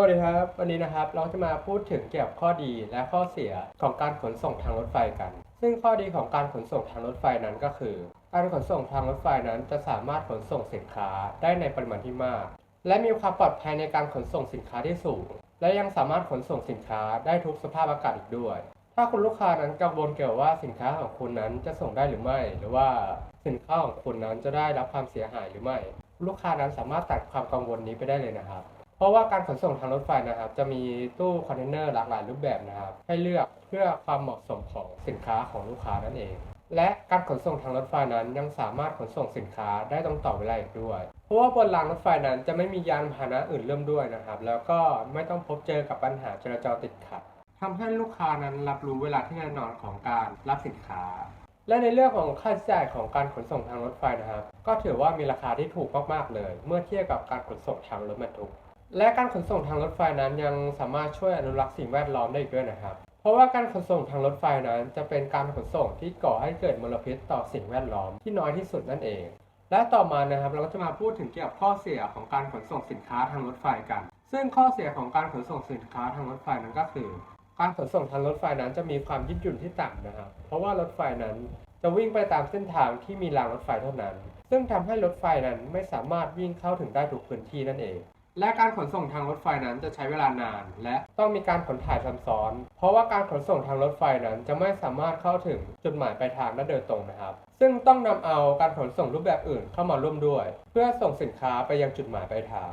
วัสดีครับ วันนี้นะครับเราจะมาพูดถึงเกี่ยวกับข้อดีและข้อเสียของการขนส่งทางรถไฟกัน ซึ่งข้อดีของการขนส่งทางรถไฟนั้นก็คือ การขนส่งทางรถไฟนั้นจะสามารถขนส่งสินค้าได้ในปริมาณที่มาก และมีความปลอดภัยในการขนส่งสินค้าที่สูง และยังสามารถขนส่งสินค้าได้ทุกสภาพอากาศอีกด้วย ถ้าคุณลูกค้านั้นกังวลเกี่ยวว่าสินค้าของคุณนั้นจะส่งได้หรือไม่ หรือว่าสินค้าของคุณนั้นจะได้รับความเสียหายหรือไม่ ลูกค้านั้นสามารถตัดความกังวลนี้ไปได้เลยนะครับ เพราะว่าการขนส่งทางรถไฟนะครับ จะมีตู้คอนเทนเนอร์หลากหลายรูปแบบนะครับ ให้เลือกเพื่อความเหมาะสมของสินค้าของลูกค้านั่นเอง และการขนส่งทางรถไฟนั้นยังสามารถขนส่งสินค้าได้ตรงต่อเวลาอีกด้วย เพราะว่าบนรางรถไฟนั้นจะไม่มียานพาหนะอื่นเริ่มด้วยนะครับ แล้วก็ไม่ต้องพบเจอกับปัญหาจราจรติดขัดทำให้ลูกค้านั้นรับรู้เวลาที่แน่นอนของการรับสินค้า และในเรื่องของค่าใช้จ่ายของการขนส่งทางรถไฟนะครับ ก็ถือว่ามีราคาที่ถูกมากๆเลย เมื่อเทียบกับการขนส่งทางรถบรรทุก และการขนส่งทางรถไฟนั้นยังสามารถช่วยอนุรักษ์สิ่งแวดล้อมได้อีกด้วยนะครับ เพราะว่าการขนส่งทางรถไฟนั้น จะเป็นการขนส่งที่ก่อให้เกิดมลพิษต่อสิ่งแวดล้อมที่น้อยที่สุดนั่นเอง และต่อมานะครับเราก็จะมาพูดถึงเกี่ยวกับข้อเสียของการขนส่งสินค้าทางรถไฟกัน ซึ่งข้อเสียของการขนส่งสินค้าทางรถไฟนั้นก็คือ การขนส่งทางรถไฟนั้นจะมีความยืดหยุ่นที่ต่ำนะครับ เพราะว่ารถไฟนั้นจะวิ่งไปตามเส้นทางที่มีรางรถไฟเท่านั้น ซึ่งทำให้รถไฟนั้นไม่สามารถวิ่งเข้าถึงได้ทุกพื้นที่นั่นเอง และการขนส่งทางรถไฟนั้นจะใช้เวลานาน และต้องมีการขนถ่ายซ้ำซ้อน เพราะว่าการขนส่งทางรถไฟนั้นจะไม่สามารถเข้าถึงจุดหมายปลายทางได้โดยตรงนะครับ ซึ่งต้องนำเอาการขนส่งรูปแบบอื่นเข้ามาร่วมด้วย เพื่อส่งสินค้าไปยังจุดหมายปลายทาง